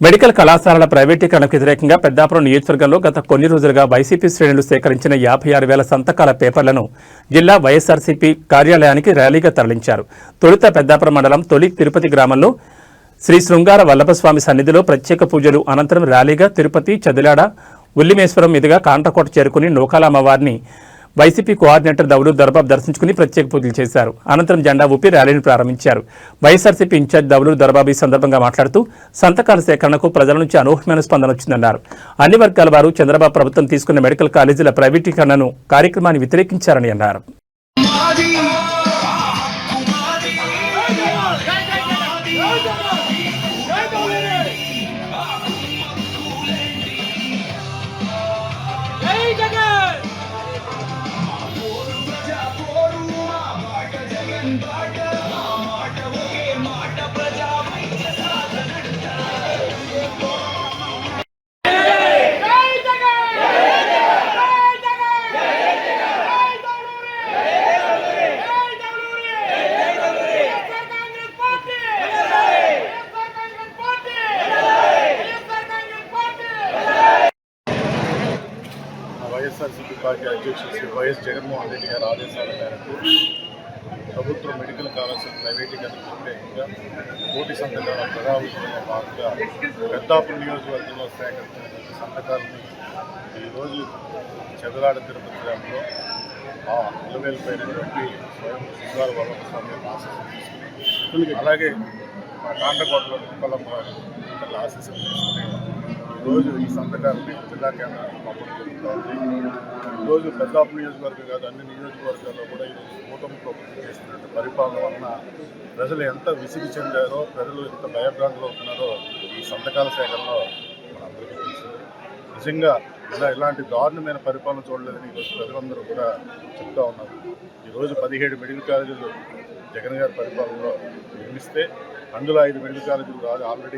Medical కళాశాలల ప్రైవేటీకరణకు వ్యతిరేకంగా పెద్దాపురం నియోజకవర్గంలో గత కొన్ని రోజులుగా వైసీపీ శ్రేణులు సేకరించిన యాభై ఆరు వేల సంతకాల పేపర్లను జిల్లా వైఎస్ఆర్సీపీ కార్యాలయానికి ర్యాలీగా తరలించారు. తొలుత పెద్దాపురం మండలం తొలి తిరుపతి గ్రామంలో శ్రీ శృంగార వల్లభస్వామి సన్నిధిలో ప్రత్యేక పూజలు అనంతరం ర్యాలీగా తిరుపతి చదిలాడ ఉల్లిమేశ్వరం మీదుగా కాంటకోట చేరుకుని నూకాలమ్మవారిని వైసీపీ కోఆర్డినేటర్ దౌలు దర్బాబ్ దర్శించుకుని ప్రత్యేక పూజలు చేశారు. అనంతరం జెండా ఊపి ర్యాలీని ప్రారంభించారు. వైఎస్ఆర్సీపీ ఇన్ఛార్జ్ దౌలు దర్బాబ్ ఈ సందర్భంగా మాట్లాడుతూ సంతకాల సేకరణకు ప్రజల నుంచి అనూహ్యమైన స్పందన వచ్చిందన్నారు. అన్ని వర్గాల వారు చంద్రబాబు ప్రభుత్వం తీసుకున్న మెడికల్ కాలేజీల ప్రైవేటీకరణను కార్యక్రమాన్ని వ్యతిరేకించారని అన్నారు. వైఎస్ఆర్సీపీ పార్టీ అధ్యక్షుడు శ్రీ వైఎస్ జగన్మోహన్ రెడ్డి గారి ఆదేశాల మేరకు మెడికల్ కాలేజీల ప్రైవేటీకరణ వ్యతిరేకంగా కోటి సంతకాల ప్రజాభిషేకంలో భాగంగా పెద్దాపురం నియోజకవర్గంలో సేకరించిన సంతకాలని ఈరోజు చెదలాడ తిరుపతి గ్రామంలో ఆ నిలవేలిపోయినటువంటి స్వయం శృంగార వల్లభ స్వామి ఆశీస్సులు తీసుకుని అలాగే మా కాంటకోటలో కుక్కలమ్మ వాళ్ళ ఆశీస్సులు తీసుకుని ఈరోజు ఈ సంతకాలని జిల్లా కేంద్రానికి పంపడం జరుగుతుంది. ఈరోజు పెద్దాపు నియోజకవర్గం కాదు అన్ని నియోజకవర్గాల్లో కూడా ఈరోజు పరిపాలన వలన ప్రజలు ఎంత విసిగి చెందారో ప్రజలు ఎంత భయభ్రాంతులు అవుతున్నారో ఈ సంతకాల సేకరణలో మనందరికీ తెలుసు. నిజంగా ఇలా ఇలాంటి దారుణమైన పరిపాలన చూడలేదని ఈరోజు ప్రజలందరూ కూడా చెప్తా ఉన్నారు. ఈరోజు పదిహేడు మెడికల్ కాలేజీలు జగన్ గారి పరిపాలనలో నిర్మిస్తే అందులో ఐదు మెడికల్ కాలేజీలు ఆల్రెడీ